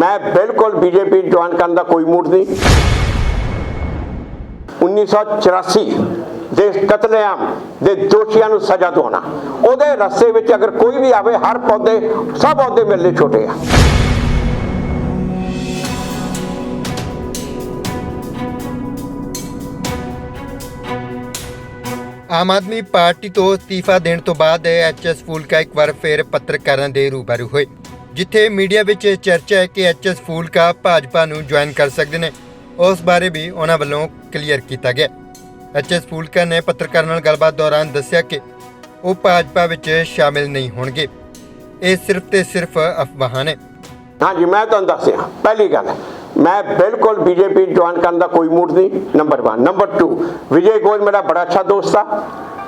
ਮੈਂ ਬਿਲਕੁਲ BJP join ਕਰਨ ਦਾ ਕੋਈ ਮੂਡ ਨਹੀਂ। 1984 ਦੇ ਕਤਲੇਆਮ ਦੇ ਦੋਸ਼ੀਆਂ ਨੂੰ ਸਜ਼ਾ ਦਿਵਾਉਣਾ। ਉਹਦੇ ਰਸਤੇ ਵਿੱਚ ਅਗਰ ਕੋਈ ਵੀ ਆਵੇ, ਹਰ ਪੌਦੇ, ਸਭ ਪੌਦੇ ਮੇਰੇ ਛੋਟੇ ਆ। ਆਮ ਆਦਮੀ ਪਾਰਟੀ ਤੋਂ ਅਸਤੀਫਾ ਦੇਣ ਤੋਂ ਬਾਅਦ ਐਚਐਸ ਫੂਲਕਾ ਇੱਕ ਵਾਰ ਫਿਰ ਪੱਤਰਕਾਰਾਂ ਦੇ ਰੂਬਰੂ ਹੋਏ। ਜਿੱਥੇ ਮੀਡੀਆ ਵਿੱਚ ਚਰਚਾ ਹੈ ਕਿ ਐਚਐਸ ਫੂਲਕਾ ਭਾਜਪਾ ਨੂੰ ਜੁਆਇਨ ਕਰ ਸਕਦੇ ਨੇ, ਉਸ ਬਾਰੇ ਵੀ ਉਹਨਾਂ ਵੱਲੋਂ ਕਲੀਅਰ ਕੀਤਾ ਗਿਆ। ਐਚਐਸ ਫੂਲਕਾ ਨੇ ਪੱਤਰਕਾਰਾਂ ਨਾਲ ਗੱਲਬਾਤ ਦੌਰਾਨ ਦੱਸਿਆ ਕਿ ਉਹ ਭਾਜਪਾ ਵਿੱਚ ਸ਼ਾਮਿਲ ਨਹੀਂ ਹੋਣਗੇ। ਇਹ ਸਿਰਫ ਤੇ ਸਿਰਫ ਅਫਵਾਹਾਂ ਨੇ। ਹਾਂਜੀ, ਮੈਂ ਤੁਹਾਨੂੰ ਦੱਸਿਆ ਪਹਿਲੀ ਗੱਲ, ਮੈਂ ਬਿਲਕੁਲ ਬੀਜੇਪੀ ਜੁਆਇਨ ਕਰਨ ਦਾ ਕੋਈ ਮੂਡ ਨਹੀਂ। ਨੰਬਰ 1 ਨੰਬਰ 2 ਵਿਜੇ ਗੋਇਲ ਮੇਰਾ ਬੜਾ ਅੱਛਾ ਦੋਸਤ ਆ।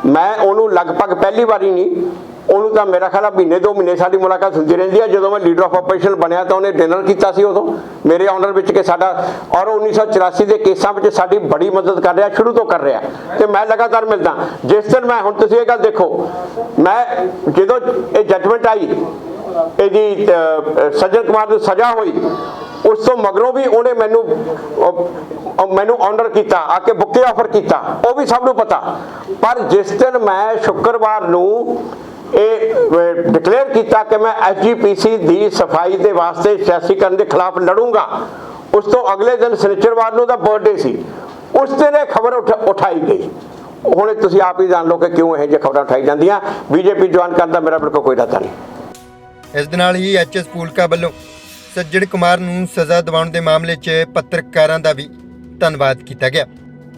ਮੈਂ ਉਹਨੂੰ ਲਗਭਗ ਪਹਿਲੀ ਵਾਰੀ ਨਹੀਂ ਉਹਨੂੰ ਤਾਂ ਮੇਰਾ ਖਿਆਲ ਆ ਮਹੀਨੇ ਦੋ ਮਹੀਨੇ ਸਾਡੀ ਮੁਲਾਕਾਤ ਹੁੰਦੀ ਰਹਿੰਦੀ ਆ। ਜਦੋਂ ਮੈਂ ਲੀਡਰ ਆਫ ਆਪਰੇਸ਼ਨ ਬਣਿਆ ਤਾਂ ਉਹਨੇ ਡਿਨਰ ਕੀਤਾ ਸੀ ਉਦੋਂ। ਮੇਰੇ ਆਨਰ ਵਿੱਚ ਕਿ ਸਾਡਾ ਔਰ 1984 ਦੇ ਕੇਸਾਂ ਵਿੱਚ ਸਾਡੀ ਬੜੀ ਮਦਦ ਕਰ ਰਿਹਾ, ਸ਼ੁਰੂ ਤੋਂ ਕਰ ਰਿਹਾ। ਤੇ ਮੈਂ ਲਗਾਤਾਰ ਮਿਲਦਾ। ਜਿਸ ਦਿਨ ਮੈਂ ਹੁਣ ਤੁਸੀਂ ਇਹ ਗੱਲ ਦੇਖੋ, ਮੈਂ ਜਦੋਂ ਇਹ ਜੱਜਮੈਂਟ ਆਈ, ਇਹਦੀ ਸੱਜਣ ਕੁਮਾਰ ਨੂੰ ਸਜ਼ਾ ਹੋਈ, ਉਸ ਤੋਂ ਮਗਰੋਂ ਵੀ ਉਹਨੇ ਮੈਨੂੰ ਮੈਨੂੰ ਆਨਰ ਕੀਤਾ, ਆ ਕੇ ਬੁੱਕੇ ਆਫਰ ਕੀਤਾ। ਉਹ ਵੀ ਸਭ ਨੂੰ ਪਤਾ। ਪਰ ਜਿਸ ਦਿਨ ਮੈਂ ਸ਼ੁੱਕਰਵਾਰ ਨੂੰ ਇਹ ਡਿਕਲੇਅਰ ਕੀਤਾ ਕਿ ਮੈਂ ਐਸਜੀਪੀਸੀ ਦੀ ਸਫ਼ਾਈ ਦੇ ਵਾਸਤੇ ਸਿਆਸੀਕਰਨ ਦੇ ਖਿਲਾਫ ਲੜੂੰਗਾ। ਉਸ ਤੋਂ ਅਗਲੇ ਦਿਨ ਸਨਿਚਰਵਾਰ ਨੂੰ ਦਾ ਬਰਥਡੇ ਸੀ। ਉਸ ਦਿਨ ਇਹ ਖਬਰ ਉਠਾਈ ਗਈ। ਹੁਣ ਤੁਸੀਂ ਆਪ ਹੀ ਜਾਣ ਲਓ ਕਿ ਕਿਉਂ ਇਹ ਜਿਹੀ ਖਬਰਾਂ ਉਠਾਈ ਜਾਂਦੀਆਂ। ਬੀਜੇਪੀ ਜੁਆਇਨ ਕਰਨ ਦਾ ਮੇਰਾ ਬਿਲਕੁਲ ਕੋਈ ਇਰਾਦਾ ਨਹੀਂ। ਇਸ ਦੇ ਨਾਲ ਹੀ ਐਚਐਸ ਫੂਲਕਾ ਵੱਲੋਂ ਸੱਜਣ ਕੁਮਾਰ ਨੂੰ ਸਜ਼ਾ ਦਿਵਾਉਣ ਦੇ ਮਾਮਲੇ 'ਚ ਪੱਤਰਕਾਰਾਂ ਦਾ ਵੀ ਧੰਨਵਾਦ ਕੀਤਾ ਗਿਆ।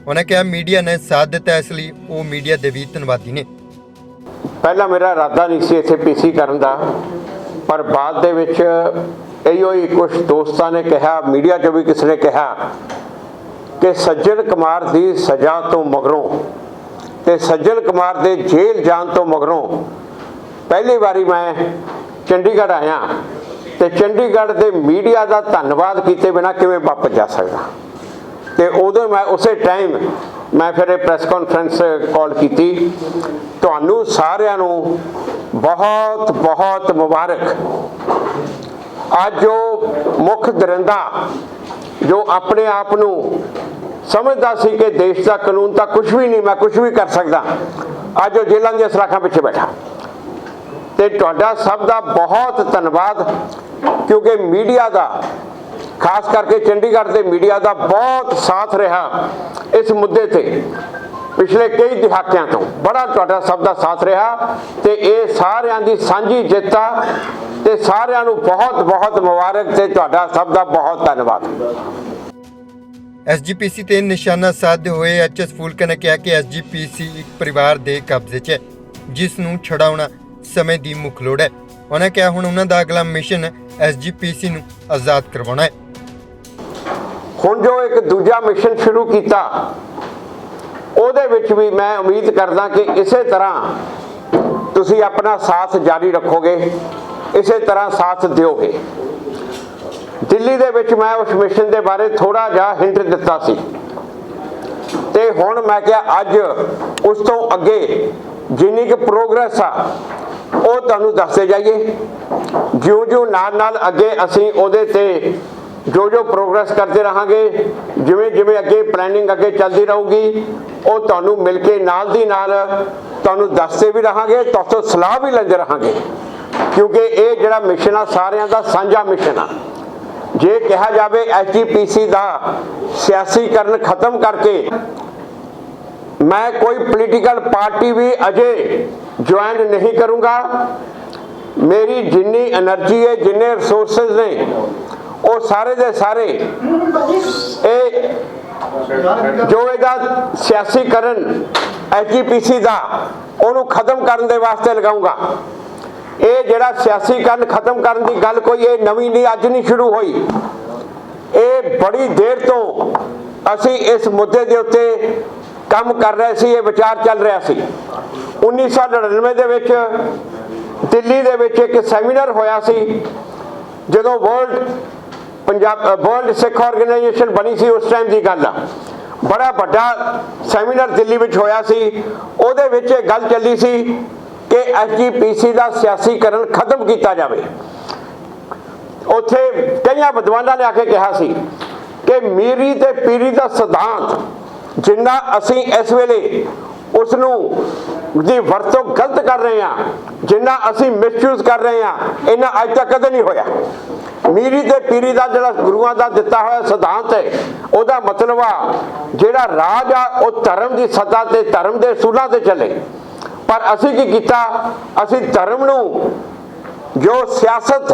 ਉਹਨਾਂ ਕਿਹਾ, ਮੀਡੀਆ ਨੇ ਸਾਥ ਦਿੱਤਾ, ਇਸ ਲਈ ਉਹ ਮੀਡੀਆ ਦੇ ਵੀ ਧੰਨਵਾਦੀ ਨੇ। ਪਹਿਲਾਂ ਮੇਰਾ ਇਰਾਦਾ ਨਹੀਂ ਸੀ ਇੱਥੇ ਪੀਸੀ ਕਰਨ ਦਾ, ਪਰ ਬਾਅਦ ਦੇ ਵਿੱਚ ਇਹੋ ਹੀ ਕੁਝ ਦੋਸਤਾਂ ਨੇ ਕਿਹਾ, ਮੀਡੀਆ 'ਚ ਵੀ ਕਿਸੇ ਨੇ ਕਿਹਾ ਕਿ ਸੱਜਣ ਕੁਮਾਰ ਦੀ ਸਜ਼ਾ ਤੋਂ ਮਗਰੋਂ ਤੇ ਸੱਜਣ ਕੁਮਾਰ ਦੇ ਜੇਲ੍ਹ ਜਾਣ ਤੋਂ ਮਗਰੋਂ ਪਹਿਲੀ ਵਾਰੀ ਮੈਂ ਚੰਡੀਗੜ੍ਹ ਆਇਆ ਤੇ ਚੰਡੀਗੜ੍ਹ ਦੇ ਮੀਡੀਆ ਦਾ ਧੰਨਵਾਦ ਕੀਤੇ ਬਿਨਾ ਕਿਵੇਂ ਵਾਪਸ ਜਾ ਸਕਦਾ? ਤੇ ਉਦੋਂ ਮੈਂ ਉਸੇ ਟਾਈਮ ਮੈਂ ਫਿਰ ਇਹ ਪ੍ਰੈਸ ਕਾਨਫਰੰਸ ਕਾਲ ਕੀਤੀ। ਤੁਹਾਨੂੰ ਸਾਰਿਆਂ ਨੂੰ ਬਹੁਤ ਬਹੁਤ ਮੁਬਾਰਕ। ਅੱਜ ਜੋ ਮੁੱਖ ਦਰਿੰਦਾ, ਜੋ ਆਪਣੇ ਆਪ ਨੂੰ ਸਮਝਦਾ ਸੀ ਕਿ ਦੇਸ਼ ਦਾ ਕਾਨੂੰਨ ਤਾਂ ਕੁਝ ਵੀ ਨਹੀਂ, ਮੈਂ ਕੁਝ ਵੀ ਕਰ ਸਕਦਾ, ਅੱਜ ਉਹ ਜੇਲ੍ਹਾਂ ਦੀਆਂ ਸਲਾਖਾਂ ਪਿੱਛੇ ਬੈਠਾ। ਤੇ ਤੁਹਾਡਾ ਸਭ ਦਾ ਬਹੁਤ ਧੰਨਵਾਦ, ਕਿਉਂਕਿ ਮੀਡੀਆ ਦਾ ਖਾਸ ਕਰਕੇ ਚੰਡੀਗੜ੍ਹ ਦੇ ਮੀਡੀਆ ਦਾ ਬਹੁਤ ਸਾਥ ਰਿਹਾ ਇਸ ਮੁੱਦੇ ਤੇ, ਪਿਛਲੇ ਕਈ ਦਹਾਕਿਆਂ ਤੋਂ। ਬੜਾ ਤੁਹਾਡਾ ਸਭ ਦਾ ਸਾਥ ਰਿਹਾ ਤੇ ਇਹ ਸਾਰਿਆਂ ਦੀ ਸਾਂਝੀ ਜਿੱਤ ਆ ਤੇ ਸਾਰਿਆਂ ਨੂੰ ਬਹੁਤ ਬਹੁਤ ਮੁਬਾਰਕ ਤੇ ਤੁਹਾਡਾ ਸਭ ਦਾ ਬਹੁਤ ਧੰਨਵਾਦ। ਐਸਜੀਪੀਸੀ ਤੇ ਨਿਸ਼ਾਨਾ ਸਾਧਦੇ ਹੋਏ ਐਚਐਸ ਫੂਲਕਾ ਨੇ ਕਿਹਾ ਕਿ ਐਸਜੀਪੀਸੀ ਇੱਕ ਪਰਿਵਾਰ ਦੇ ਕਬਜ਼ੇ 'ਚ ਹੈ, ਜਿਸ ਨੂੰ ਛਡਾਉਣਾ ਸਮੇਂ ਦੀ ਮੁੱਖ ਲੋੜ ਹੈ। ਉਹਨਾਂ ਕਿਹਾ, ਹੁਣ ਉਹਨਾਂ ਦਾ ਅਗਲਾ ਮਿਸ਼ਨ ਐਸਜੀਪੀਸੀ ਨੂੰ ਆਜ਼ਾਦ ਕਰਵਾਉਣਾ ਹੈ। ਹੁਣ ਜੋ ਇੱਕ ਦੂਜਾ ਮਿਸ਼ਨ ਸ਼ੁਰੂ ਕੀਤਾ, ਉਹਦੇ ਵਿੱਚ ਵੀ ਮੈਂ ਉਮੀਦ ਕਰਦਾ ਕਿ ਇਸੇ ਤਰ੍ਹਾਂ ਤੁਸੀਂ ਆਪਣਾ ਸਾਥ ਜਾਰੀ ਰੱਖੋਗੇ, ਇਸੇ ਤਰ੍ਹਾਂ ਸਾਥ ਦਿਓਗੇ। ਦਿੱਲੀ ਦੇ ਵਿੱਚ ਮੈਂ ਉਸ ਮਿਸ਼ਨ ਦੇ ਬਾਰੇ ਥੋੜਾ ਜਿਹਾ ਹਿੰਟ ਦਿੱਤਾ ਸੀ। ਤੇ ਹੁਣ ਮੈਂ ਕਿਹਾ ਅੱਜ ਉਸ ਤੋਂ ਅੱਗੇ ਜਿੰਨੀ ਕੁ ਪ੍ਰੋਗਰੈਸ ਆ, ਉਹ ਤੁਹਾਨੂੰ ਦੱਸਦੇ ਜਾਈਏ। ਜਿਉਂ-ਜਿਉਂ, ਨਾਲ-ਨਾਲ ਅੱਗੇ ਅਸੀਂ ਉਹਦੇ ਤੇ ਜੋ ਜੋ ਪ੍ਰੋਗਰੈਸ ਕਰਦੇ ਰਹਾਂਗੇ, ਜਿਵੇਂ ਜਿਵੇਂ ਅੱਗੇ ਪਲੈਨਿੰਗ ਅੱਗੇ ਚੱਲਦੀ ਰਹੂਗੀ, ਉਹ ਤੁਹਾਨੂੰ ਮਿਲ ਕੇ ਨਾਲ ਦੀ ਨਾਲ ਤੁਹਾਨੂੰ ਦੱਸਦੇ ਵੀ ਰਹਾਂਗੇ, ਤੁਹਾਡੇ ਸਲਾਹ ਵੀ ਲੈਂਦੇ ਰਹਾਂਗੇ। ਕਿਉਂਕਿ ਇਹ ਜਿਹੜਾ ਮਿਸ਼ਨ ਆ, ਸਾਰਿਆਂ ਦਾ ਸਾਂਝਾ ਮਿਸ਼ਨ ਆ। ਜੇ ਕਿਹਾ ਜਾਵੇ ਐਸਜੀਪੀਸੀ ਦਾ ਸਿਆਸੀਕਰਨ ਖਤਮ ਕਰਕੇ, ਮੈਂ ਕੋਈ ਪੋਲੀਟੀਕਲ ਪਾਰਟੀ ਵੀ ਅਜੇ ਜੁਆਇਨ ਨਹੀਂ ਕਰੂੰਗਾ। ਮੇਰੀ ਜਿੰਨੀ એનર્ਜੀ ਹੈ, ਜਿੰਨੇ ਰਿਸੋਰਸਸ ਨੇ ਉਹ ਸਾਰੇ ਦੇ ਸਾਰੇ। ਇਹ ਜੋ ਇਹਦਾ ਸਿਆਸੀਕਰਨ ਐਚਪੀਸੀ ਦਾ, ਉਹਨੂੰ ਖਤਮ ਕਰਨ ਦੇ ਵਾਸਤੇ ਲਗਾਉਂਗਾ। ਇਹ ਜਿਹੜਾ ਸਿਆਸੀਕਰਨ ਖਤਮ ਕਰਨ ਦੀ ਗੱਲ ਕੋਈ ਇਹ ਨਵੀਂ ਨਹੀਂ, ਅੱਜ ਨਹੀਂ ਸ਼ੁਰੂ ਹੋਈ। ਇਹ ਬੜੀ ਦੇਰ ਤੋਂ ਅਸੀਂ ਇਸ ਮੁੱਦੇ ਦੇ ਉੱਤੇ ਕੰਮ ਕਰ ਰਹੇ ਸੀ, ਇਹ ਵਿਚਾਰ ਚੱਲ ਰਿਹਾ ਸੀ। 1999 ਦੇ ਵਿੱਚ, ਦਿੱਲੀ ਦੇ ਵਿੱਚ ਇੱਕ ਸੈਮੀਨਾਰ ਹੋਇਆ ਸੀ, ਜਦੋਂ world Punjab world Sikh organisation ਬਣੀ ਸੀ ਉਸ ਟਾਈਮ ਦੀ ਗੱਲ ਆ। ਬੜਾ ਵੱਡਾ ਸੈਮੀਨਾਰ ਦਿੱਲੀ ਵਿੱਚ ਹੋਇਆ ਸੀ। ਉਹਦੇ ਵਿੱਚ ਇਹ ਗੱਲ ਚੱਲੀ ਸੀ ਕਿ ਐਸਜੀਪੀਸੀ ਦਾ ਸਿਆਸੀਕਰਨ ਖਤਮ ਕੀਤਾ ਜਾਵੇ। ਉੱਥੇ ਕਈਆਂ ਵਿਦਵਾਨਾਂ ਨੇ ਆ ਕੇ ਕਿਹਾ ਸੀ ਕਿ ਮੀਰੀ ਤੇ ਪੀਰੀ ਦਾ ਸਿਧਾਂਤ ਜਿੰਨਾ ਅਸੀਂ ਇਸ ਵੇਲੇ ਉਸ ਨੂੰ ਦੀ ਵਰਤੋਂ ਗਲਤ ਕਰ ਰਹੇ ਹਾਂ, ਜਿੰਨਾ ਅਸੀਂ ਮਿਸਯੂਜ਼ ਕਰ ਰਹੇ ਹਾਂ ਇਹਨਾਂ ਅੱਜ ਤੱਕ ਕਦੇ ਨਹੀਂ ਹੋਇਆ। ਮੀਰੀ ਤੇ ਪੀਰੀ ਦਾ ਜਿਹੜਾ ਗੁਰੂਆਂ ਦਾ ਦਿੱਤਾ ਹੋਇਆ ਸਿਧਾਂਤ ਹੈ, ਉਹਦਾ ਮਤਲਬ ਆ, ਜਿਹੜਾ ਰਾਜ ਆ, ਉਹ ਧਰਮ ਦੀ ਸੱਤਾ ਤੇ ਧਰਮ ਦੇ ਅਸੂਲਾਂ ਤੇ ਚੱਲੇ। ਪਰ ਅਸੀਂ ਕੀ ਕੀਤਾ? ਅਸੀਂ ਧਰਮ ਨੂੰ ਜੋ ਸਿਆਸਤ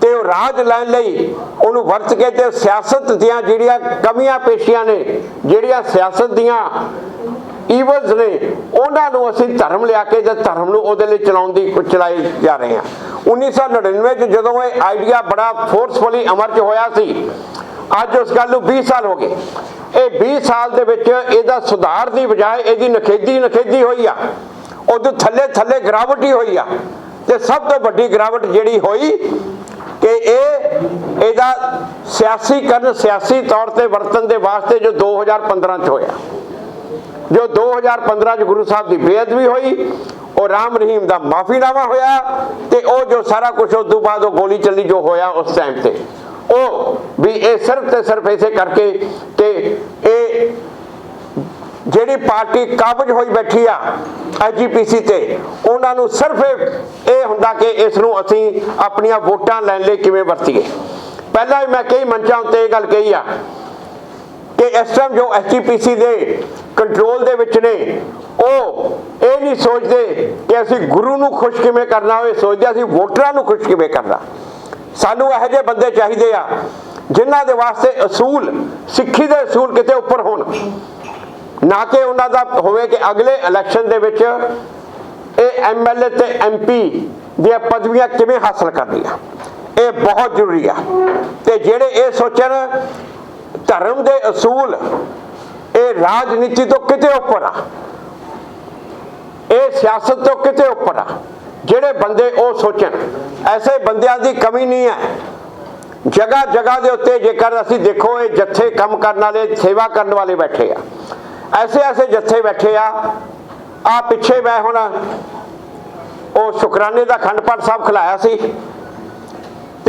ਤੇ ਉਹ ਰਾਜ ਲੈਣ ਲਈ ਉਹਨੂੰ ਵਰਤ ਕੇ ਤੇ ਸਿਆਸਤ ਦੀਆਂ ਜਿਹੜੀਆਂ ਕਮੀਆਂ ਪੇਸ਼ੀਆਂ ਨੇ, ਜਿਹੜੀਆਂ ਸਿਆਸਤ ਦੀਆਂ ਈਵਲਸ ਨੇ, ਉਹਨਾਂ ਨੂੰ ਅਸੀਂ ਧਰਮ ਲਿਆ ਕੇ ਤੇ ਧਰਮ ਨੂੰ ਉਹਦੇ ਲਈ ਚਲਾਉਣ ਦੀ ਚਲਾਈ ਜਾ ਰਹੇ ਹਾਂ। 1999 ਚ ਜਦੋਂ ਇਹ ਆਈਡੀਆ ਬੜਾ ਫੋਰਸਫੁਲੀ ਅਮਰ ਚ ਹੋਇਆ ਸੀ, ਅੱਜ ਉਸ ਗੱਲ ਨੂੰ 20 ਸਾਲ ਹੋ ਗਏ। ਇਹ 20 ਸਾਲ ਦੇ ਵਿੱਚ ਇਹਦਾ ਸੁਧਾਰ ਦੀ ਬਜਾਏ ਇਹਦੀ ਨਖੇਦੀ ਨਖੇਦੀ ਹੋਈ ਆ। ਉਹਦੇ ਥੱਲੇ ਥੱਲੇ ਗਿਰਾਵਟ ਹੀ ਹੋਈ ਆ। ਤੇ ਸਭ ਤੋਂ ਵੱਡੀ ਗਿਰਾਵਟ ਜਿਹੜੀ ਹੋਈ ਕਿ ਇਹ, ਇਹਦਾ ਸਿਆਸੀਕਰਨ ਸਿਆਸੀ ਤੌਰ ਤੇ ਵਰਤਨ ਦੇ ਵਾਸਤੇ ਜੋ 2015 ਚ ਹੋਇਆ। ਜੋ 2015 ਚ ਗੁਰੂ ਸਾਹਿਬ ਦੀ ਬੇਅਦਬੀ ਹੋਈ, ਉਹ ਰਾਮ ਰਹੀਮ ਦਾ ਮਾਫੀਨਾਮਾ ਹੋਇਆ ਤੇ ਉਹ ਜੋ ਸਾਰਾ ਕੁਝ ਉਸ ਤੋਂ ਬਾਅਦ ਉਹ ਗੋਲੀ ਚੱਲੀ ਜੋ ਹੋਇਆ ਉਸ ਟਾਈਮ ਤੇ। ਉਹ ਵੀ ਇਹ ਸਿਰਫ ਤੇ ਸਿਰਫ ਇਸੇ ਕਰਕੇ ਕਿ ਇਹ ਜਿਹੜੀ ਪਾਰਟੀ ਕਾਬਜ ਹੋਈ ਬੈਠੀ ਆ ਐਜੀਪੀਸੀ ਤੇ, ਉਹਨਾਂ ਨੂੰ ਸਿਰਫ ਇਹ- ਹੁੰਦਾ ਕਿ ਇਸ ਨੂੰ ਅਸੀਂ ਆਪਣੀਆਂ ਵੋਟਾਂ ਲੈਣ ਲਈ ਕਿਵੇਂ ਵਰਤੀਏ। ਪਹਿਲਾਂ ਵੀ ਮੈਂ ਕਈ ਮੰਚਾਂ ਉੱਤੇ ਇਹ ਗੱਲ ਕਹੀ ਆ ਕਿ ਇਸ ਟਾਈਮ ਜੋ ਐਸਜੀਪੀਸੀ ਦੇ ਕੰਟਰੋਲ ਦੇ ਵਿੱਚ ਨੇ। ਉਹ ਇਹ ਨਹੀਂ ਸੋਚਦੇ ਕਿ ਅਸੀਂ ਗੁਰੂ ਨੂੰ ਖੁਸ਼ ਕਿਵੇਂ ਕਰਨਾ ਹੋਵੇ, ਸੋਚਦੇ ਅਸੀਂ ਵੋਟਰਾਂ ਨੂੰ ਖੁਸ਼ ਕਿਵੇਂ ਕਰਨਾ। ਸਾਨੂੰ ਇਹੋ ਜਿਹੇ ਬੰਦੇ ਚਾਹੀਦੇ ਆ, ਜਿਨ੍ਹਾਂ ਦੇ ਵਾਸਤੇ ਅਸੂਲ, ਸਿੱਖੀ ਦੇ ਅਸੂਲ ਕਿਤੇ ਉੱਪਰ ਹੋਣ। ਨਾ ਕਿ ਉਹਨਾਂ ਦਾ ਹੋਵੇ ਕਿ ਅਗਲੇ ਇਲੈਕਸ਼ਨ ਦੇ ਵਿੱਚ ਇਹ ਐਮਐਲਏ ਤੇ ਐਮਪੀ ਦੀਆਂ ਪਦਵੀਆਂ ਕਿਵੇਂ ਹਾਸਲ ਕਰਨੀਆਂ। ਇਹ ਬਹੁਤ ਜ਼ਰੂਰੀ ਆ। ਤੇ ਜਿਹੜੇ ਇਹ ਸੋਚਣ, ਧਰਮ ਦੇ ਅਸੂਲ ਇਹ ਰਾਜਨੀਤੀ ਤੋਂ ਕਿਤੇ ਉੱਪਰ ਆ। ਇਹ ਸਿਆਸਤ ਤੋਂ ਕਿਤੇ ਉੱਪਰ ਆ। ਜਿਹੜੇ ਬੰਦੇ ਉਹ ਸੋਚਣ, ਐਸੇ ਬੰਦਿਆਂ ਦੀ ਕਮੀ ਨਹੀਂ ਹੈ। ਜਗ੍ਹਾ ਜਗ੍ਹਾ ਦੇ ਉੱਤੇ ਜੇਕਰ ਅਸੀਂ ਦੇਖੋ, ਇਹ ਜੱਥੇ ਕੰਮ ਕਰਨ ਵਾਲੇ, ਸੇਵਾ ਕਰਨ ਵਾਲੇ ਬੈਠੇ ਆ। ਐਸੇ ਐਸੇ ਜੱਥੇ ਬੈਠੇ ਆ। ਆ ਪਿੱਛੇ ਮੈਂ ਹੁਣ ਉਹ ਸ਼ੁਕਰਾਨੇ ਦਾ ਖੰਡ ਪਾਠ ਸਾਹਿਬ ਖਿਲਾਇਆ ਸੀ।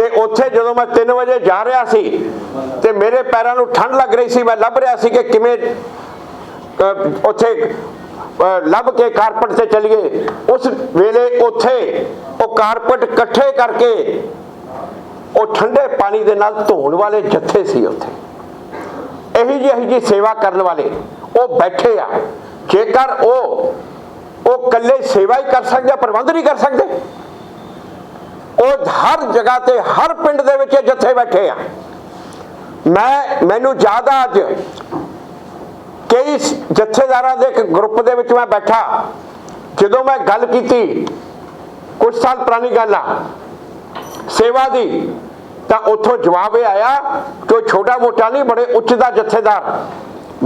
ਤੇ ਉੱਥੇ ਜਦੋਂ ਮੈਂ 3 ਵਜੇ ਜਾ ਰਿਹਾ ਸੀ ਤੇ ਮੇਰੇ ਪੈਰਾਂ ਨੂੰ ਠੰਡ ਲੱਗ ਰਹੀ ਸੀ, ਮੈਂ ਲੱਭ ਰਿਹਾ ਸੀ ਕਿ ਕਿਵੇਂ ਉੱਥੇ ਲੱਭ ਕੇ ਕਾਰਪਟ ਤੇ ਚਲੀਏ। ਉਸ ਵੇਲੇ ਉੱਥੇ ਉਹ ਕਾਰਪਟ ਇਕੱਠੇ ਕਰਕੇ ਉਹ ਠੰਡੇ ਪਾਣੀ ਦੇ ਨਾਲ ਧੋਣ ਵਾਲੇ ਜੱਥੇ ਸੀ ਉੱਥੇ। ਇਹੀ ਜਿਹੀ ਇਹੀ ਜਿਹੀ ਸੇਵਾ ਕਰਨ ਵਾਲੇ, ਉਹ ਬੈਠੇ ਆ। ਜੇਕਰ ਉਹ ਉਹ ਇਕੱਲੇ ਸੇਵਾ ਹੀ ਕਰ ਸਕਦੇ ਪ੍ਰਬੰਧ ਨਹੀਂ ਕਰ ਸਕਦੇ। ਉਹ ਹਰ ਜਗ੍ਹਾ ਤੇ, ਹਰ ਪਿੰਡ ਦੇ ਵਿੱਚ ਇਹ ਜੱਥੇ ਬੈਠੇ ਆ। ਮੈਂ, ਮੈਨੂੰ ਜ਼ਿਆਦਾ ਅੱਜ ਕਈ ਸ- ਦੇ ਇੱਕ ਗਰੁੱਪ ਦੇ ਵਿੱਚ ਮੈਂ ਬੈਠਾ। ਜਦੋਂ ਮੈਂ ਗੱਲ ਕੀਤੀ, ਕੁਝ ਸਾਲ ਪੁਰਾਣੀ ਗੱਲ ਆ, ਸੇਵਾ ਦੀ, ਤਾਂ ਉੱਥੋਂ ਜਵਾਬ ਇਹ ਆਇਆ ਕਿ ਛੋਟਾ ਮੋਟਾ ਨਹੀਂ, ਬੜੇ ਉੱਚ ਦਾ ਜਥੇਦਾਰ।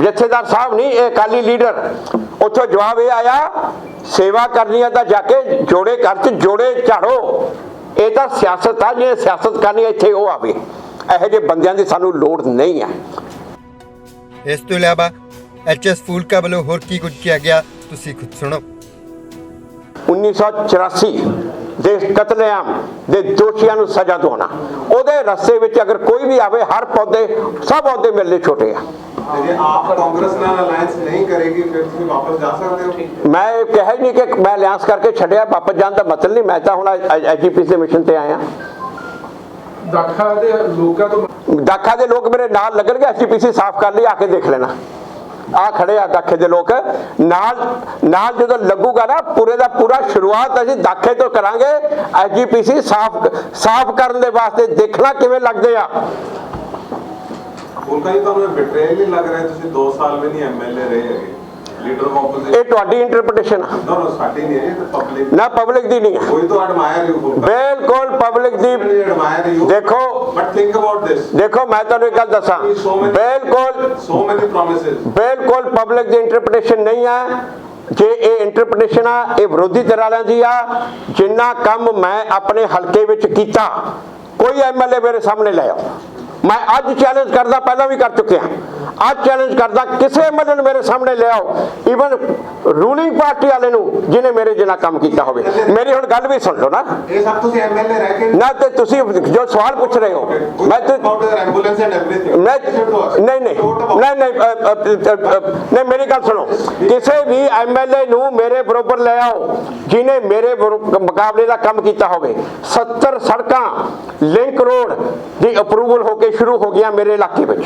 ਜਥੇਦਾਰ ਸਾਹਿਬ ਨਹੀਂ, ਇਹ ਅਕਾਲੀ ਲੀਡਰ। ਉੱਥੋਂ ਜਵਾਬ ਇਹ ਆਇਆ, ਸੇਵਾ ਕਰਨੀ ਆ ਤਾਂ ਜਾ ਕੇ ਜੋੜੇ ਘਰ ਚ ਜੋੜੇ ਝਾੜੋ। ਇਹ ਤਾਂ ਸਿਆਸਤ ਆ ਜੇ ਸਿਆਸਤ ਕਰਨੀ ਇੱਥੇ ਉਹ ਆਵੇ। ਇਹੋ ਜਿਹੇ ਬੰਦਿਆਂ ਦੀ ਸਾਨੂੰ ਲੋੜ ਨਹੀਂ ਆ। ਇਸ ਤੋਂ ਇਲਾਵਾ ਐਚਐਸ ਫੂਲਕਾ ਵੱਲੋਂ ਹੋਰ ਕੀ ਕੁਝ ਕਿਹਾ ਗਿਆ ਤੁਸੀਂ ਖੁਦ ਸੁਣੋ। 1984 ਦੇ ਕਤਲੇਆਮ ਦੇ ਦੋਸ਼ੀਆਂ ਨੂੰ ਸਜ਼ਾ ਦਿਵਾਉਣਾ। ਉਹਦੇ ਰਸਤੇ ਵਿੱਚ ਅਗਰ ਕੋਈ ਵੀ ਆਵੇ ਹਰ ਪੌਦੇ ਸਭ ਪੌਦੇ ਮਿਲਨੇ ਛੋਟੇ ਆ। ਤੇ ਜੇ ਆਪ ਕਾਂਗਰਸ ਨਾਲ ਅਲਾਈਅੰਸ ਨਹੀਂ ਕਰੇਗੀ ਫਿਰ ਤੁਸੀਂ ਵਾਪਸ ਜਾ ਸਕਦੇ ਹੋ। ਮੈਂ ਇਹ ਕਿਹਾ ਹੀ ਨਹੀਂ ਕਿ ਮੈਂ ਅਲਿਆਂਸ ਕਰਕੇ ਛੱਡਿਆ ਵਾਪਸ ਜਾਣ ਦਾ ਮਤਲਬ ਨਹੀਂ। ਮੈਂ ਤਾਂ ਹੁਣ ਐਜੀਪੀ ਦੇ ਮਿਸ਼ਨ ਤੇ ਆਇਆ। ਦਾਖਾ ਦੇ ਲੋਕਾਂ ਤੋਂ ਦਾਖਾ ਦੇ ਲੋਕ ਮੇਰੇ ਨਾਲ ਲੱਗਣਗੇ ਐਜੀਪੀਸੀ ਸਾਫ਼ ਕਰ ਲਈ ਆ ਕੇ ਦੇਖ ਲੈਣਾ। ਆ ਖੜੇ ਆ ਦਾਖੇ ਦੇ ਲੋਕ। ਨਾਲ ਨਾਲ ਜਦੋਂ ਲੱਗੂਗਾ ਨਾ ਪੂਰੇ ਦਾ ਪੂਰਾ ਸ਼ੁਰੂਆਤ ਅਸੀਂ ਦਾਖੇ ਤੋਂ ਕਰਾਂਗੇ। ਐਜੀਪੀਸੀ ਸਾਫ਼ ਸਾਫ਼ ਕਰਨ ਦੇ ਵਾਸਤੇ ਦੇਖਣਾ ਕਿਵੇਂ ਲੱਗਦੇ ਆ। ਫੁਲਕਾ ਜੀ ਤੁਹਾਨੂੰ ਬਿਟਰੇਲ ਨਹੀਂ ਲੱਗ ਰਿਹਾ ਤੁਸੀਂ 2 ਸਾਲ ਵੀ ਨਹੀਂ ਐਮਐਲਏ ਰਹੇ ਹੈਗੇ। ਲੀਡਰ ਆਫ ਆਪੋਜੀਸ਼ਨ ਇਹ ਤੁਹਾਡੀ ਇੰਟਰਪ੍ਰੀਟੇਸ਼ਨ ਆ। ਨੋ ਨੋ ਸਾਡੀ ਨਹੀਂ ਹੈ ਇਹ ਪਬਲਿਕ ਨਾ ਪਬਲਿਕ ਦੀ ਨਹੀਂ ਹੈ ਕੋਈ ਤਾਂ ਐਡਮਾਇਰ ਯੂ ਬਿਲਕੁਲ ਪਬਲਿਕ ਦੀ ਐਡਮਾਇਰ ਯੂ ਦੇਖੋ- ਬਟ ਥਿੰਕ ਅਬਾਊਟ ਦਿਸ ਦੇਖੋ ਮੈਂ ਤੁਹਾਨੂੰ ਇੱਕ ਗੱਲ ਦੱਸਾਂ। ਬਿਲਕੁਲ ਸੋ ਮੈਨੀ ਪ੍ਰੋਮਿਸਸ ਬਿਲਕੁਲ ਪਬਲਿਕ ਦੀ ਇੰਟਰਪ੍ਰੀਟੇਸ਼ਨ ਨਹੀਂ ਆ। ਜੇ ਇਹ ਇੰਟਰਪ੍ਰੀਟੇਸ਼ਨ ਆ ਇਹ ਵਿਰੋਧੀ ਧਿਰ ਵਾਲਿਆਂ ਦੀ ਆ। ਜਿੰਨਾ ਕੰਮ ਮੈਂ ਆਪਣੇ ਹਲਕੇ ਵਿੱਚ ਕੀਤਾ ਕੋਈ ਐਮਐਲਏ ਮੇਰੇ ਸਾਹਮਣੇ ਲੈ ਆਓ। ਮੈਂ ਅੱਜ ਚੈਲੰਜ ਕਰਦਾ ਪਹਿਲਾਂ ਵੀ ਕਰ ਚੁੱਕਿਆ। ਅੱਜ ਚੈਲੰਜ ਕਰਦਾ ਕਿਸੇ ਐਮਐਲਏ ਨੂੰ ਮੇਰੇ ਸਾਹਮਣੇ ਲਿਆਓ ਈਵਨ ਰੂਲਿੰਗ ਪਾਰਟੀ ਵਾਲੇ ਨੂੰ ਜਿਨੇ ਮੇਰੇ ਜਿਹਾ ਕੰਮ ਕੀਤਾ ਹੋਵੇ। ਮੇਰੀ ਹੁਣ ਗੱਲ ਵੀ ਸੁਣ ਲਓ ਨਾ। ਇਹ ਸਭ ਤੁਸੀਂ ਐਮਐਲਏ ਰਹਿ ਕੇ ਨਾ ਤੇ ਤੁਸੀਂ ਜੋ ਸਵਾਲ ਪੁੱਛ ਰਹੇ ਹੋ ਮੈਂ ਤੇ ਐਂਬੂਲੈਂਸ ਐਂਡ ਐਵਰੀਥਿੰਗ ਨਹੀਂ ਨਹੀਂ। ਨਹੀਂ ਨਹੀਂ ਮੇਰੀ ਗੱਲ ਸੁਣੋ। ਕਿਸੇ ਵੀ ਐਮਐਲਏ ਨੂੰ ਮੇਰੇ ਬਰੋਬਰ ਲੈ ਆਓ ਜਿਨੇ ਮੇਰੇ ਮੁਕਾਬਲੇ ਦਾ ਕੰਮ ਕੀਤਾ ਹੋਵੇ। 70 ਸੜਕਾਂ ਲਿੰਕ ਰੋਡ ਦੀ ਅਪਰੂਵਲ ਹੋ ਕੇ ਸ਼ੁਰੂ ਹੋ ਗਈਆਂ ਮੇਰੇ ਇਲਾਕੇ ਵਿੱਚ।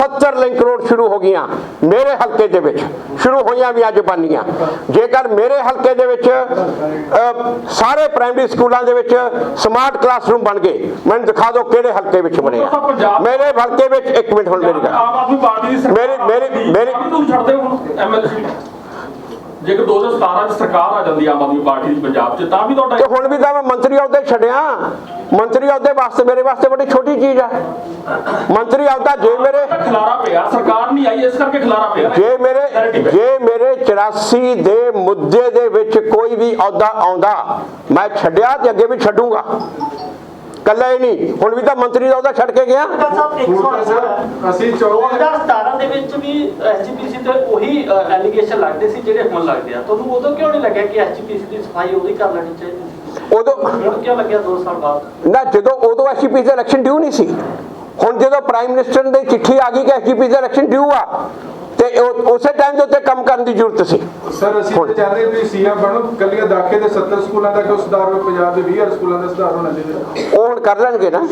70 ਲਿੰਕ ਰੋਡ ਸ਼ੁਰੂ ਹੋ ਗਈਆਂ ਮੇਰੇ ਹਲਕੇ ਦੇ ਵਿੱਚ। ਸ਼ੁਰੂ ਹੋਈਆਂ ਵੀ ਅੱਜ ਬਣਨੀਆਂ। ਜੇਕਰ ਮੇਰੇ ਹਲਕੇ ਦੇ ਵਿੱਚ ਸਾਰੇ ਪ੍ਰਾਇਮਰੀ ਸਕੂਲਾਂ ਦੇ ਵਿੱਚ ਸਮਾਰਟ ਕਲਾਸਰੂਮ ਬਣ ਗਏ ਮੈਨੂੰ ਦਿਖਾ ਦਿਓ ਕਿਹੜੇ ਹਲਕੇ ਵਿੱਚ ਬਣੇ ਆ। ਮੇਰੇ ਹਲਕੇ ਵਿੱਚ ਇੱਕ ਮਿੰਟ ਹੁਣ ਮੇਰੀ ਗੱਲ। ਦੀ ਮੇਰੀ- ਮੇਰੀ- ਮੇਰੀ- ਤਾਂ ਵੀ ਤੁਸੀਂ ਛੱਡਦੇ ਹੋ ਐਮਐਲਸੀ ਜੇਕਰ 2017 ਚ ਸਰਕਾਰ ਆ ਜਾਂਦੀ ਆਮ ਆਦਮੀ ਪਾਰਟੀ ਦੀ ਪੰਜਾਬ ਚ ਤਾਂ ਵੀ ਤੁਹਾਡਾ ਤੇ ਹੁਣ ਵੀ ਤਾਂ ਮੈਂ ਮੰਤਰੀ ਅਹੁਦੇ ਛੱਡਿਆ। ਮੰਤਰੀ ਅਹੁਦੇ ਵਾਸਤੇ ਮੇਰੇ ਵਾਸਤੇ ਬੜੀ ਛੋਟੀ ਚੀਜ਼ ਆ। ਮੰਤਰੀ ਅਹੁਦਾ ਜੇ ਮੇਰੇ ਖਿਲਾਰਾ ਪਿਆ ਸਰਕਾਰ ਨਹੀਂ ਆਈ ਇਸ ਕਰਕੇ ਖਿਲਾਰਾ ਪਿਆ। ਜੇ ਮੇਰੇ ਜੇ ਮੇਰੇ 84 ਦੇ ਮੁੱਦੇ ਦੇ ਵਿੱਚ ਕੋਈ ਵੀ ਅਹੁਦਾ ਆਉਂਦਾ ਮੈਂ ਛੱਡਿਆ ਤੇ ਅੱਗੇ ਵੀ ਛੱਡੂੰਗਾ। ਕੱਲਾ ਹੀ ਨਹੀਂ ਹੁਣ ਵੀ ਤਾਂ ਮੰਤਰੀ ਦਾ ਅਹੁਦਾ ਛੱਡ ਕੇ ਗਿਆ। ਡਾਕਟਰ ਸਾਹਿਬ ਇੱਕ ਸਵਾਲ ਹੋਰ ਹੈ। ਅਸੀਂ ਚਾਹੁੰਦੇ ਹਾਂ 2017 ਦੇ ਵਿੱਚ ਵੀ ਐਸਜੀਪੀਸੀ ਤੇ ਉਹੀ ਐਲੀਗੇਸ਼ਨ ਲੱਗਦੇ ਸੀ ਜਿਹੜੇ ਹੁਣ ਲੱਗਦੇ ਆ। ਤੁਹਾਨੂੰ ਉਦੋਂ ਕਿਉਂ ਨਹੀਂ ਲੱਗਿਆ ਕਿ ਐਸਜੀਪੀਸੀ ਦੀ ਸਫ਼ਾਈ ਉਹਦੀ ਕਰ ਲੈਣੀ ਚਾਹੀਦੀ ਸੀ? ਉਦੋਂ ਹੁਣ ਕਿਉਂ ਲੱਗਿਆ 2 ਸਾਲ ਬਾਅਦ? ਨਾ ਜਦੋਂ ਉਦੋਂ ਐਸਜੀਪੀ ਦਾ ਇਲੈਕਸ਼ਨ ਡਿਊ ਨਹੀਂ ਸੀ। ਹੁਣ ਜਦੋਂ ਪ੍ਰਾਈਮ ਮਿਨਿਸਟਰ ਦੀ ਚਿੱਠੀ ਆ ਗਈ ਕਿ ਐਸਜੀਪੀ ਦਾ ਇਲੈਕਸ਼ਨ ਡਿਊ ਆ ਤੇ ਉਹ- ਉਸੇ ਟਾਈਮ ਦੇ ਉੱਤੇ ਕੰਮ ਕਰਨ ਦੀ ਜ਼ਰੂਰਤ ਸੀ। ਸਰ ਅਸੀਂ ਚਾਹੁੰਦੇ ਵੀ ਸੀਐਮ ਬਣੋ ਕੱਲੀਆਂ ਦਾਖੇ ਦੇ 70 ਸਕੂਲਾਂ ਦਾ ਕਿਉਂ ਸੁਧਾਰ ਹੋਵੇ ਪੰਜਾਬ ਦੇ 20 ਸਕੂਲਾਂ ਦਾ ਸੁਧਾਰ ਹੋਣਾ ਚਾਹੀਦਾ। ਉਹ ਹੁਣ ਕਰ ਲੈਣਗੇ ਨਾ।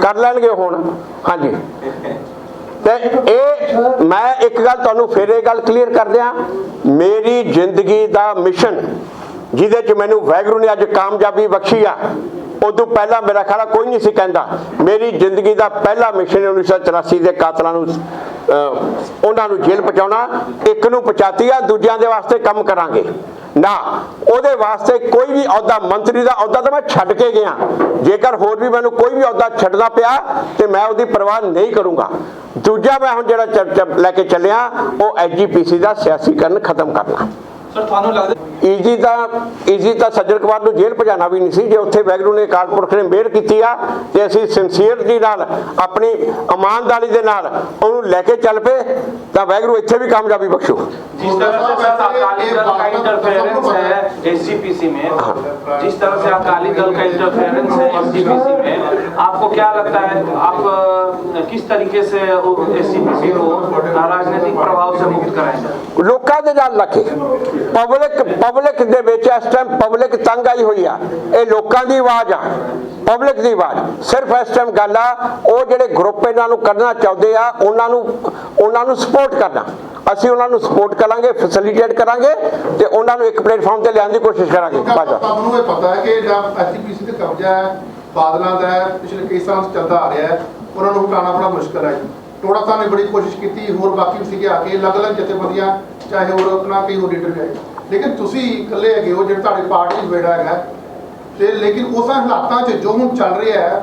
ਕਰ ਲੈਣਗੇ ਹੁਣ। ਹਾਂਜੀ। ਤੇ ਇਹ ਮੈਂ ਇੱਕ ਗੱਲ ਤੁਹਾਨੂੰ ਫਿਰ ਇਹ ਗੱਲ ਕਲੀਅਰ ਕਰ ਦਿਆਂ। ਮੇਰੀ ਜ਼ਿੰਦਗੀ ਦਾ ਮਿਸ਼ਨ ਜਿਹਦੇ ਚ ਮੈਨੂੰ ਵੈਗਰੂ ਨੇ ਅੱਜ ਕਾਮਯਾਬੀ ਬਖਸ਼ੀ ਆ ਉਦੋਂ ਪਹਿਲਾਂ ਮੇਰਾ ਖਿਆਲ ਕੋਈ ਨਹੀਂ ਸੀ ਕਹਿੰਦਾ। ਮੇਰੀ ਜ਼ਿੰਦਗੀ ਦਾ ਪਹਿਲਾ ਮਿਸ਼ਨ 1984 ਦੇ ਕਾਤਲਾਂ ਨੂੰ ਉਹਨਾਂ ਨੂੰ ਜੇਲ੍ਹ ਪਹੁੰਚਾਉਣਾ, ਇੱਕ ਨੂੰ ਪਹੁੰਚਾਤੀ ਆ, ਦੂਜਿਆਂ ਦੇ ਵਾਸਤੇ ਕੰਮ ਕਰਾਂਗੇ। ਨਾ, ਉਹਦੇ ਵਾਸਤੇ ਕੋਈ ਵੀ ਅਹੁਦਾ, ਮੰਤਰੀ ਦਾ ਅਹੁਦਾ ਤਾਂ ਮੈਂ ਛੱਡ ਕੇ ਗਿਆ। ਜੇਕਰ ਹੋਰ ਵੀ ਮੈਨੂੰ ਕੋਈ ਵੀ ਅਹੁਦਾ ਛੱਡਦਾ ਪਿਆ, ਤੇ ਮੈਂ ਉਹਦੀ ਪਰਵਾਹ ਨਹੀਂ ਕਰੂੰਗਾ। ਦੂਜਾ ਮੈਂ ਹੁਣ ਜਿਹੜਾ ਲੈ ਕੇ ਚੱਲਿਆ, ਉਹ ਐਜੀਪੀਸੀ ਦਾ ਸਿਆਸੀਕਰਨ ਖਤਮ ਕਰਨਾ। ਸਰ ਤੁਹਾਨੂੰ ਲੱਗਦਾ ਈਜੀ ਤਾਂ ਈਜੀ ਤਾਂ ਸੱਜਣ ਕੁਮਾਰ ਨੂੰ ਜੇਲ੍ਹ ਭਜਾਣਾ ਵੀ ਨਹੀਂ ਸੀ ਜੇ ਉੱਥੇ ਵੈਗਰੂ ਨੇ ਅਕਾਲ ਪੁਰਖ ਨੇ ਮਿਹਰ ਕੀਤੀ ਆ ਤੇ ਅਸੀਂ ਸਿੰਸੀਅਰਟੀ ਨਾਲ ਆਪਣੀ ਇਮਾਨਦਾਰੀ ਦੇ ਨਾਲ ਉਹਨੂੰ ਲੈ ਕੇ ਚੱਲ ਪਏ ਤਾਂ ਵੈਗਰੂ ਇੱਥੇ ਵੀ ਕਾਮਯਾਬੀ ਬਖਸ਼ੂ जिस तरह से सर अकाली दल का इंटरफेरेंस है एसजीपीसी में जिस तरह से अकाली दल का इंटरफेरेंस है एसजीपीसी में आपको क्या लगता है आप अ, किस तरीके से एसजीपीसी को राजनीतिक प्रभाव से मुक्त कराएंगे ਲੋਕਾਂ ਦੇ ਨਾਲ ਲੱਗੇ ਪਬਲਿਕ ਪਬਲਿਕ ਦੇ ਵਿੱਚ ਇਸ ਟਾਈਮ ਪਬਲਿਕ ਤੰਗ ਆਈ ਹੋਈ ਆ। ਇਹ ਲੋਕਾਂ ਦੀ ਆਵਾਜ਼ ਆ ਪਬਲਿਕ ਦੀ ਆਵਾਜ਼। ਸਿਰਫ ਇਸ ਟਾਈਮ ਗੱਲ ਆ ਉਹ ਜਿਹੜੇ ਗਰੁੱਪ ਇਹਨਾਂ ਨੂੰ ਕਰਨਾ ਚਾਹੁੰਦੇ ਆ ਉਹਨਾਂ ਨੂੰ ਉਹਨਾਂ ਨੂੰ ਸਪੋਰਟ ਕਰਨਾ। ਅਸੀਂ ਉਹਨਾਂ ਨੂੰ ਸਪੋਰਟ ਕਰਾਂਗੇ ਫੈਸਿਲਿਟੇਟ ਕਰਾਂਗੇ ਤੇ ਉਹਨਾਂ ਨੂੰ ਇੱਕ ਪਲੇਟਫਾਰਮ ਤੇ ਲਿਆਉਣ ਦੀ ਕੋਸ਼ਿਸ਼ ਕਰਾਂਗੇ। ਬਾਜਾ ਸਭ ਨੂੰ ਇਹ ਪਤਾ ਹੈ ਕਿ ਜਿਹੜਾ ਐਸਜੀਪੀਸੀ ਤੇ ਕਬਜ਼ਾ ਹੈ ਬਾਦਲਾਂ ਦਾ ਪਿਛਲੇ ਕਈ ਸਾਲਾਂ ਤੋਂ ਚੱਲਦਾ ਆ ਰਿਹਾ ਹੈ ਉਹਨਾਂ ਨੂੰ ਹਟਾਉਣਾ ਬੜਾ ਮੁਸ਼ਕਲ ਹੈ। ਜੀ ਟੋੜਾ ਸਾਹਿਬ ਨੇ ਬੜੀ ਕੋਸ਼ਿਸ਼ ਕੀਤੀ, ਹੋਰ ਬਾਕੀ ਵੀ ਸੀਗੇ ਆ ਕੇ, ਅਲੱਗ-ਅਲੱਗ ਜਥੇਬੰਦੀਆਂ, ਚਾਹੇ ਹੋਰ ਆਪਣਾ ਕਈ ਹੋਰ ਲੀਡਰ ਹੈ ਲੇਕਿਨ ਤੁਸੀਂ ਇਕੱਲੇ ਹੈਗੇ ਹੋ, ਜਿਹੜੇ ਤੁਹਾਡੇ ਪਾਰਟੀ 'ਚ ਬੇੜਾ ਹੈਗਾ। ਤੇ ਲੇਕਿਨ ਉਸ ਹਾਲਾਤਾਂ 'ਚ ਜੋ ਹੁਣ ਚੱਲ ਰਿਹਾ ਹੈ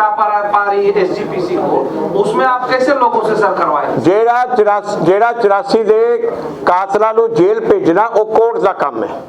पा पा रही है एसजीपीसी को उसमें आप कैसे लोगों से सर करवाए ਜਿਹੜਾ 84 ਜਿਹੜਾ 84 ਦੇ ਕਾਤਲਾਂ ਨੂੰ ਜੇਲ੍ਹ ਭੇਜਣਾ ਉਹ ਕੋਰਟ ਦਾ ਕੰਮ ਹੈ